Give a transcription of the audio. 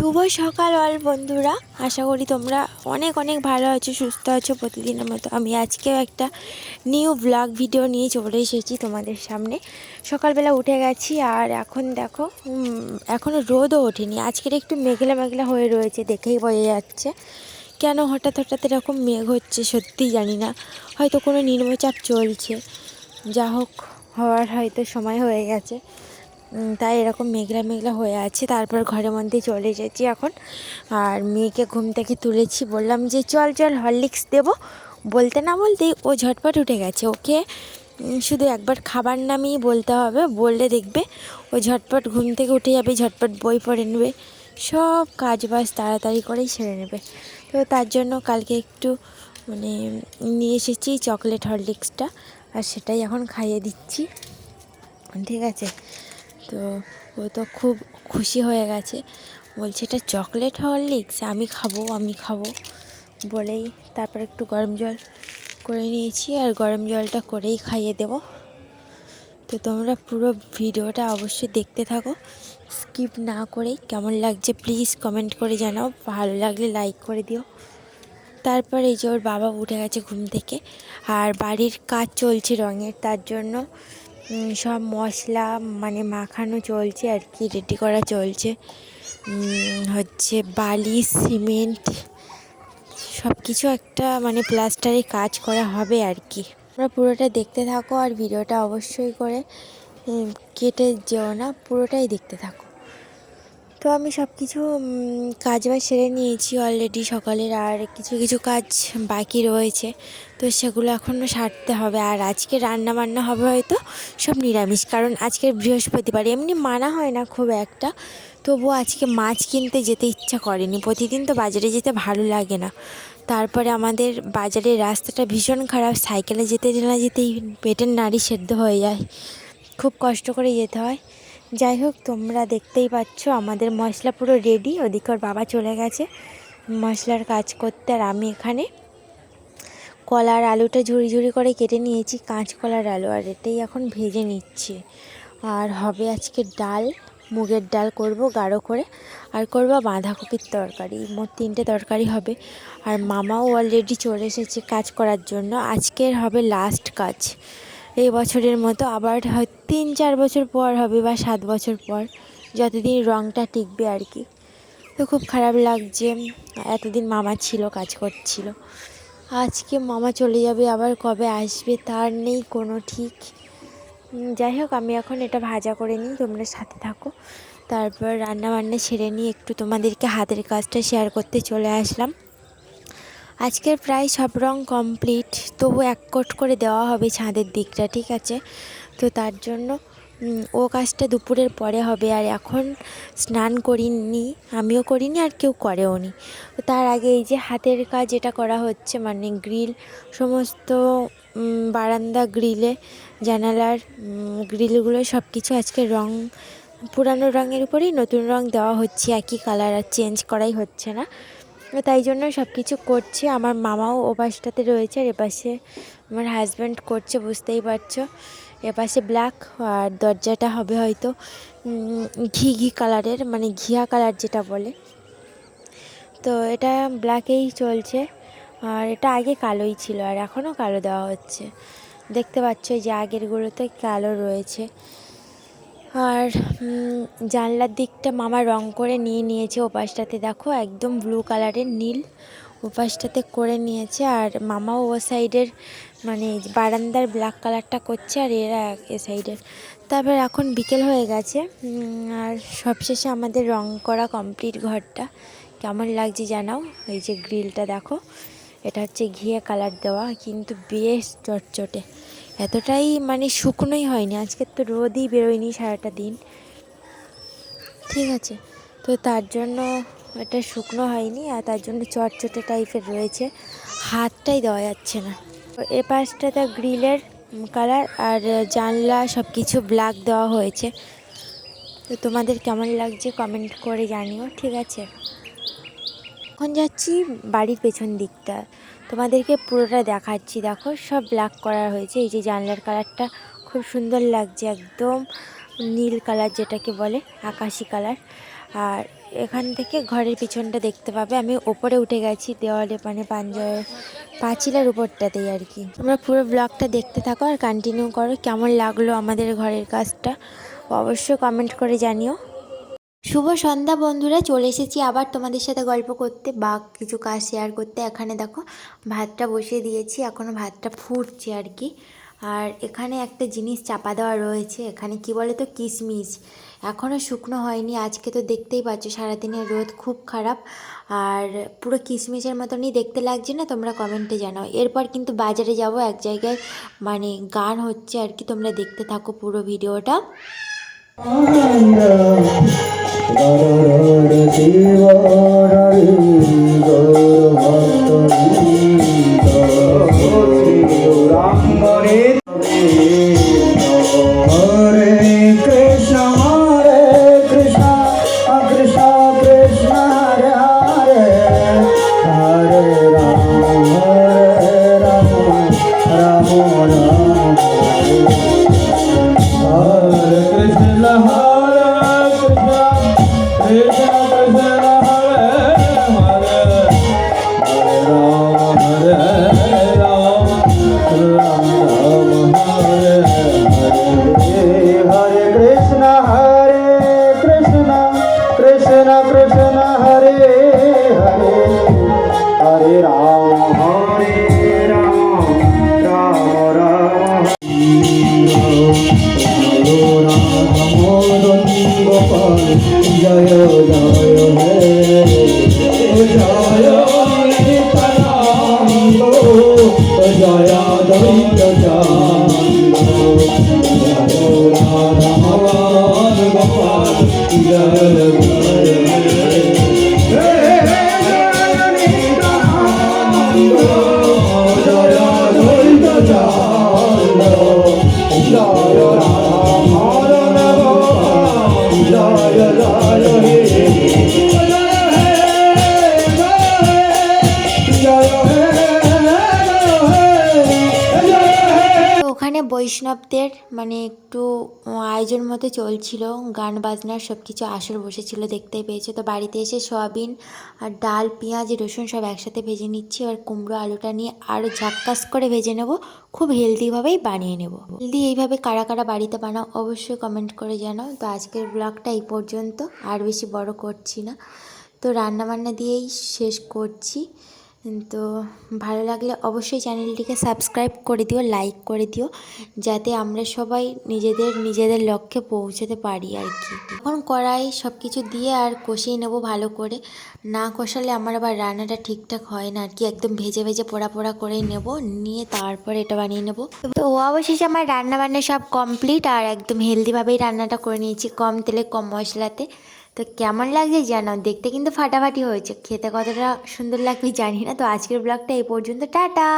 শুভ সকাল অল বন্ধুরা। আশা করি তোমরা অনেক অনেক ভালো আছো, সুস্থ আছো। প্রতিদিনের মতো আমি আজকেও একটা নিউ ব্লগ ভিডিও নিয়ে চলে এসেছি তোমাদের সামনে। সকালবেলা উঠে গেছি আর এখন দেখো এখনও রোদও ওঠেনি। আজকের একটু মেঘলা মেঘলা হয়ে রয়েছে দেখেই বোঝা যাচ্ছে। কেন হঠাৎ হঠাৎ এরকম মেঘ হচ্ছে সত্যিই জানি না। হয়তো কোনো নির্মচাপ চলছে। যা হোক হওয়ার হয়তো সময় হয়ে গেছে। তাই এরকম মেঘলা মেঘলা হয়ে আছে। তারপর ঘরের মধ্যে চলে এসেছি এখন। আর মেয়েকে ঘুম থেকে তুলেছি। বললাম যে, চল চল, হরলিক্স দেবো। বলতে না বলতেই ও ঝটপট উঠে গেছে। ওকে শুধু একবার খাবার নামিয়ে বলতে হবে। বললে দেখবে ও ঝটপট ঘুম থেকে উঠে যাবে, ঝটপট বই পড়ে নেবে। সব কাজ বাজ তাড়াতাড়ি করেই সেরে নেবে। তো তার জন্য কালকে একটু মানে নিয়ে এসেছি চকলেট হরলিক্সটা। আর সেটাই এখন খাইয়ে দিচ্ছি। ঠিক আছে? তো ও তো খুব খুশি হয়ে গেছে। বলছে, এটা চকলেট হরলিক্স, আমি খাব আমি খাব। বলেই তারপর একটু গরম জল করে নিয়েছি আর গরম জলটা করেই খাইয়ে দেব। তো তোমরা পুরো ভিডিওটা অবশ্যই দেখতে থাকো। স্কিপ না করেই কেমন লাগছে প্লিজ কমেন্ট করে জানাও। ভালো লাগলে লাইক করে দিও। তারপর এই যে ওর বাবা উঠে গেছে ঘুম থেকে। আর বাড়ির কাজ চলছে রঙের, তার জন্য সব মশলা মানে মাখানো চলছে আর কি রেডি করা চলছে। হচ্ছে বালি সিমেন্ট সব কিছু একটা মানে প্লাস্টারে কাজ করা হবে আর কি। আমরা পুরোটা দেখতে থাকো আর ভিডিওটা অবশ্যই করে কেটে যেও না, পুরোটাই দেখতে থাকো। তো আমি সব কিছু কাজ বাজ সেরে নিয়েছি অলরেডি সকালের আর কিছু কিছু কাজ বাকি রয়েছে। তো সেগুলো এখনও সারতে হবে। আর আজকে রান্না বান্না হবে হয়তো সব নিরামিষ, কারণ আজকের বৃহস্পতিবার। এমনি মানা হয় না খুব একটা। তবুও আজকে মাছ কিনতে যেতে ইচ্ছা করেনি। প্রতিদিন তো বাজারে যেতে ভালো লাগে না। তারপরে আমাদের বাজারের রাস্তাটা ভীষণ খারাপ। সাইকেলে যেতে না যেতেই পেটের নাড়ি সেদ্ধ হয়ে যায়। খুব কষ্ট করে যেতে হয়। যাই হোক তোমরা দেখতেই পাচ্ছ আমাদের মশলা পুরো রেডি ওদিকে ওর বাবা চলে গেছে মশলার কাজ করতে আর আমি এখানে। কলার আলুটা ঝুড়ি ঝুড়ি করে কেটে নিয়েছি কাঁচকলার আলু, আর এটাই এখন ভেজে নিচ্ছি। আর হবে আজকে ডাল, মুগের ডাল করব গাঢ় করে, আর করব বাঁধাকপির তরকারি। মোট তিনটে তরকারি হবে। আর মামাও অলরেডি চলে এসেছে কাজ করার জন্য। আজকের হবে লাস্ট কাজ। এই বছরের মতো আবার হয় তিন, চার বছর পর হবে বা সাত বছর পর যতদিন রঙটা টিকবে আর কি। তো খুব খারাপ লাগছে, এতদিন মামা ছিল, কাজ করছিল। আজকে মামা চলে যাবে, আবার কবে আসবে তার নেই কোনো ঠিক। যাই হোক, আমি এখন এটা ভাজা করে নিই, তোমরা সাথে থাকো। তারপর রান্না বান্না সেরে নিয়ে একটু তোমাদেরকে হাতের কাজটা শেয়ার করতে চলে আসলাম। আজকের প্রায় সব রং কমপ্লিট তবু এক কোট করে দেওয়া হবে ছাদের দিকটা, ঠিক আছে? তো তার জন্য ও কাজটা দুপুরের পরে হবে, আর এখন স্নান করিনি, আমিও করিনি আর কেউ করেও নি। তার আগে এই যে হাতের কাজ যেটা করা হচ্ছে মানে গ্রিল, সমস্ত বারান্দা, গ্রিলে, জানালার গ্রিলগুলো সব কিছু আজকে রং, পুরানো রঙের উপরেই নতুন রং দেওয়া হচ্ছে, একই কালার আর চেঞ্জ করাই হচ্ছে না। তাই জন্য সব কিছু করছি। আমার মামাও ও পাশটাতে রয়েছে, আর এপাশে আমার হাজব্যান্ড করছে, বুঝতেই পারছ। এপাশে ব্ল্যাক আর দরজাটা হবে হয়তো ঘি ঘি কালারের মানে ঘিয়া কালার যেটা বলে। তো এটা ব্ল্যাকেই চলছে, আর এটা আগে কালোই ছিল, আর এখনও কালো দেওয়া হচ্ছে। দেখতে পাচ্ছ যে আগেরগুলোতে কালো রয়েছে। আর জানলার দিকটা মামা রং করে নিয়ে নিয়েছে ওপাশটাতে। দেখো, একদম ব্লু কালারের নীল ওপাশটাতে করে নিয়েছে। আর মামাও ও সাইডের মানে বারান্দার ব্ল্যাক কালারটা করছে আর এরা এ সাইডের। তারপর এখন বিকেল হয়ে গেছে। আর সবশেষে আমাদের রং করা কমপ্লিট ঘরটা। কেমন লাগছে জানাও? এই যে গ্রিলটা দেখো, এটা হচ্ছে ঘিয়ে কালার দেওয়া, কিন্তু বেশ চটচটে। এতটাই মানে শুকনোই হয়নি। আজকে তো রোদই বেরোয়নি সারাটা দিন। ঠিক আছে। তো তার জন্য এটা শুকনো হয়নি আর তার জন্য চটচটে টাইপের রয়েছে। হাতটাই দেওয়া যাচ্ছে না। এ পাশটাতে গ্রিলের কালার আর জানলা সব কিছু ব্ল্যাক দেওয়া হয়েছে। তো তোমাদের কেমন লাগছে কমেন্ট করে জানিও। ঠিক আছে। এখন যাচ্ছি বাড়ির পেছন দিকটা। তোমাদেরকে পুরোটা দেখাচ্ছি। দেখো, সব ব্ল্যাক করা হয়েছে। এই যে জানলার কালারটা খুব সুন্দর লাগছে একদম। নীল কালার যেটাকে বলে, আকাশি কালার আর এখান থেকে ঘরের পিছনটা দেখতে পাবে। আমি ওপরে উঠে গেছি দেওয়ালে মানে পাঞ্জর, পাঁচিলের উপরটাতেই আর কি। তোমরা পুরো ব্লগটা দেখতে থাকো আর কন্টিনিউ করো। কেমন লাগল আমাদের ঘরের কাজটা? অবশ্যই কমেন্ট করে জানিও। শুভ সন্ধ্যা বন্ধুরা, চলে এসেছি আবার তোমাদের সাথে গল্প করতে বা কিছু কাজ শেয়ার করতে। এখানে দেখো, ভাতটা বসিয়ে দিয়েছি এখনও ভাতটা ফুটছে আর কি। আর এখানে একটা জিনিস চাপা দেওয়া রয়েছে, এখানে কি বলে তো কিশমিশ। এখনও শুকনো হয়নি, আজকে তো দেখতেই পাচ্ছ সারাদিনের রোদ খুব খারাপ। আর পুরো কিশমিশের মতনই দেখতে লাগছে না, তোমরা কমেন্টে জানাও। এরপর কিন্তু বাজারে যাব, এক জায়গায় মানে গান হচ্ছে আর কি, তোমরা দেখতে থাকো পুরো ভিডিওটা। হরে বৈষ্ণবদের মানে একটু আয়োজন মতো চলছিল, গান বাজনার সব কিছু আসর বসেছিল দেখতেই পেয়েছে। তো বাড়িতে এসে সয়াবিন আর ডাল, পেঁয়াজ, রসুন সব একসাথে ভেজে নিচ্ছি। আর কুমড়ো আলুটা নিয়ে আরও ঝাক্কাস করে ভেজে নেব, খুব হেলদিভাবেই বানিয়ে নেব। হেলদি এইভাবে কারা কারা বাড়িতে বানাও অবশ্যই কমেন্ট করে জানাও। তো আজকের ব্লগটা এই পর্যন্ত, আর বেশি বড় করছি না। তো রান্নাবান্না দিয়েই শেষ করছি। তো ভালো লাগলে অবশ্যই চ্যানেলটিকে সাবস্ক্রাইব করে দিও, লাইক করে দিও, যাতে আমরা সবাই নিজেদের নিজেদের লক্ষ্যে পৌঁছাতে পারি আর কি। এখন কড়াই সব কিছু দিয়ে আর কষিয়ে নেব ভালো করে। না কষালে আমার আবার রান্নাটা ঠিকঠাক হয় না আর কি, একদম ভেজে ভেজে পোড়া পোড়া করে নেব, নিয়ে তারপর এটা বানিয়ে নেব। তো অবশেষে আমার রান্না বান্না সব কমপ্লিট আর একদম হেলদিভাবেই রান্নাটা করে নিয়েছি, কম তেলে, কম মশলাতে। তো কেমন লাগছে জানো? দেখতে কিন্তু ফাটাফাটি হয়েছে। খেতে কতটা সুন্দর লাগবে জানি না। তো আজকের ব্লগটা এই পর্যন্ত। টাটা!